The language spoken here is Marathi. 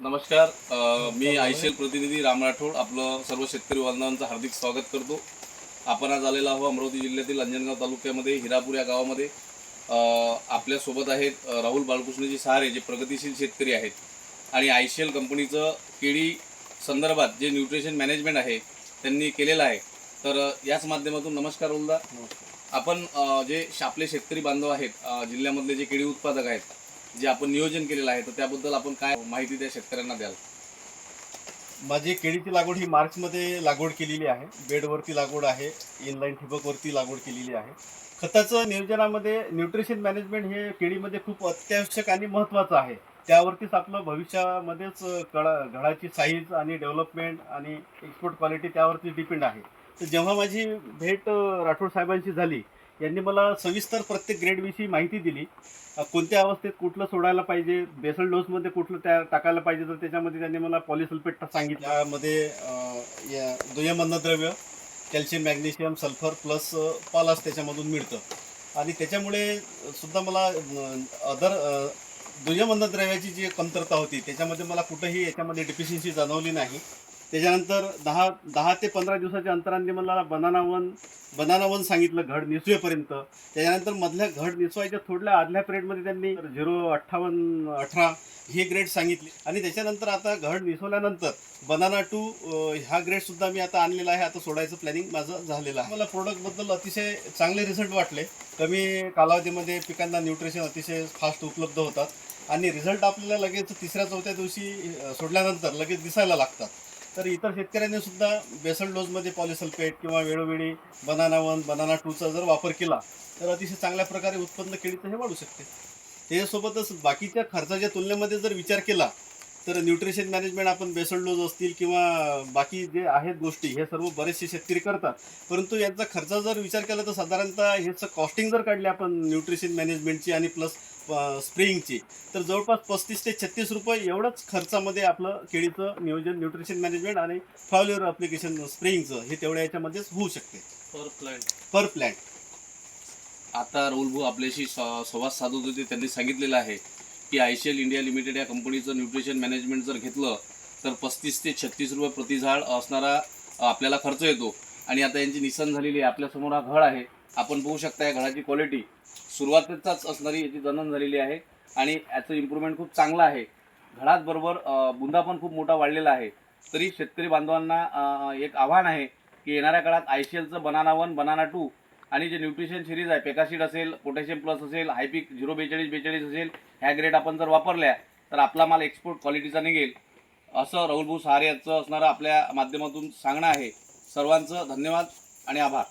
नमस्कार. मी आयशेल प्रतिनिधी राम राठोड आपलं सर्व शेतकरी बांधवांचं हार्दिक स्वागत करतो. आपण आज आलेलो आहोत अमरावती जिल्ह्यातील अंजनगाव तालुक्यामध्ये हिरापूर या गावामध्ये. आपल्यासोबत आहेत राहुल बाळकृष्णजी सहारे जे प्रगतिशील शेतकरी आहेत. आणि आयशेल कंपनीचं केळी संदर्भात जे न्यूट्रिशन मॅनेजमेंट आहे त्यांनी केलेलं आहे. तर याच माध्यमातून नमस्कार उलदा आपण जे आपले शेतकरी बांधव आहेत जिल्ह्यामधले जे केळी उत्पादक आहेत जे आपण नियोजन केलेलं आहे तर त्याबद्दल आपण काय माहिती त्या शेतकऱ्यांना द्याल? माझी केळीची लागवड ही मार्चमध्ये लागवड केलेली आहे. बेडवरती लागवड आहे इनलाईन ठिबकवरती लागवड केलेली आहे. खताचं नियोजनामध्ये न्यूट्रिशन मॅनेजमेंट हे केळीमध्ये खूप अत्यावश्यक आणि महत्त्वाचं आहे. त्यावरतीच आपलं भविष्यामध्येच कळा घडाची साईज आणि डेव्हलपमेंट आणि एक्सपोर्ट क्वालिटी त्यावरती डिपेंड आहे. तर जेव्हा माझी भेट राठोड साहेबांशी झाली यांनी मला सविस्तर प्रत्येक ग्रेडविषयी माहिती दिली. कोणत्या अवस्थेत कुठलं सोडायला पाहिजे बेसल डोसमध्ये कुठलं त्या टाकायला पाहिजे तर त्याच्यामध्ये त्यांनी मला पॉलिसल्फेट सांगितलं. त्यामध्ये या दुय्यम अन्नद्रव्य कॅल्शियम मॅग्नेशियम सल्फर प्लस पालास त्याच्यामधून मिळतं. आणि त्याच्यामुळे सुद्धा मला अदर दुय्यम अन्नद्रव्याची जी कमतरता होती त्याच्यामध्ये मला कुठंही याच्यामध्ये डिफिशियन्सी जाणवली नाही. त्याच्यानंतर दहा दहा ते पंधरा दिवसाच्या अंतराने मला बनाना वन बनाना वन सांगितलं घड निसवेपर्यंत. त्याच्यानंतर मधल्या घड निसवायच्या थोडल्या आदल्या पिरियडमध्ये त्यांनी झिरो अठ्ठावन्न अठरा हे ग्रेड सांगितले. आणि त्याच्यानंतर आता घड निसवल्यानंतर बनाना टू हा ग्रेडसुद्धा मी आता आणलेला आहे. आता सोडायचं प्लॅनिंग माझं झालेलं आहे. मला प्रोडक्टबद्दल अतिशय चांगले रिझल्ट वाटले. कमी कालावधीमध्ये पिकांना न्यूट्रिशन अतिशय फास्ट उपलब्ध होतात. आणि रिझल्ट आपल्याला लगेच तिसऱ्या चौथ्या दिवशी सोडल्यानंतर लगेच दिसायला लागतात. तर इतर शेतकऱ्यांनी सुद्धा बेसल डोसमध्ये पॉलिसल्फेट किंवा वेळोवेळी बनाना वन बनाना टूचा जर वापर केला तर अतिशय चांगल्या प्रकारे उत्पन्न केळीचं हे वाढू शकते. त्याच्यासोबतच बाकीच्या खर्चाच्या तुलनेमध्ये जर विचार केला तर न्यूट्रिशन मॅनेजमेंट आपण बेसल डोस असतील किंवा बाकी जे आहेत गोष्टी हे सर्व बरेचसे शेतकरी करतात. परंतु यांचा खर्च जर विचार केला तर साधारणतः ह्याचं कॉस्टिंग जर काढली आपण न्यूट्रिशन मॅनेजमेंटची आणि प्लस स्प्रेइंगची तर जवळपास पस्तीस ते छत्तीस रुपये एवढंच खर्चामध्ये आपलं केळीचं नियोजन न्यूट्रिशन मॅनेजमेंट आणि फॉलोअर अप्लिकेशन स्प्रेइंगचं हे तेवढ्या याच्यामध्येच होऊ शकते. पर प्लॅन पर प्लॅन्ट आता राहुल भाऊ आपल्याशी संवाद साधत होते त्यांनी सांगितलेलं आहे. की आयशेल इंडिया लिमिटेड या कंपनीचं न्यूट्रिशन मॅनेजमेंट जर घेतलं तर पस्तीस ते छत्तीस रुपये प्रति झाड असणारा आपल्याला खर्च येतो. आणि आता यांची निसन झालेली आहे आपल्यासमोर हा घड आहे. आपण बघू शकता या घडाची क्वालिटी सुरुवातीचाच असणारी याची जनन झालेली आहे आणि याचं इम्प्रूव्हमेंट खूप चांगलं आहे. घडात बरोबर बुंदा पण खूप मोठा वाढलेला आहे. तरी शेतकरी बांधवांना एक आव्हान आहे की येणाऱ्या काळात आय सी एलचं बनाना वन बनाना टू आणि जे न्यूट्रिशन सिरीज आहे पेकासीड असेल पोटॅशियम प्लस असेल हायपिक झिरो बेचाळीस बेचाळीस असेल ह्या ग्रेड आपण जर वापरल्या तर आपला माल एक्सपोर्ट क्वालिटीचा निघेल. असं राहुलभाऊ सहारे यांचं असणारं आपल्या माध्यमातून सांगणं आहे. सर्वांचं धन्यवाद आणि आभार.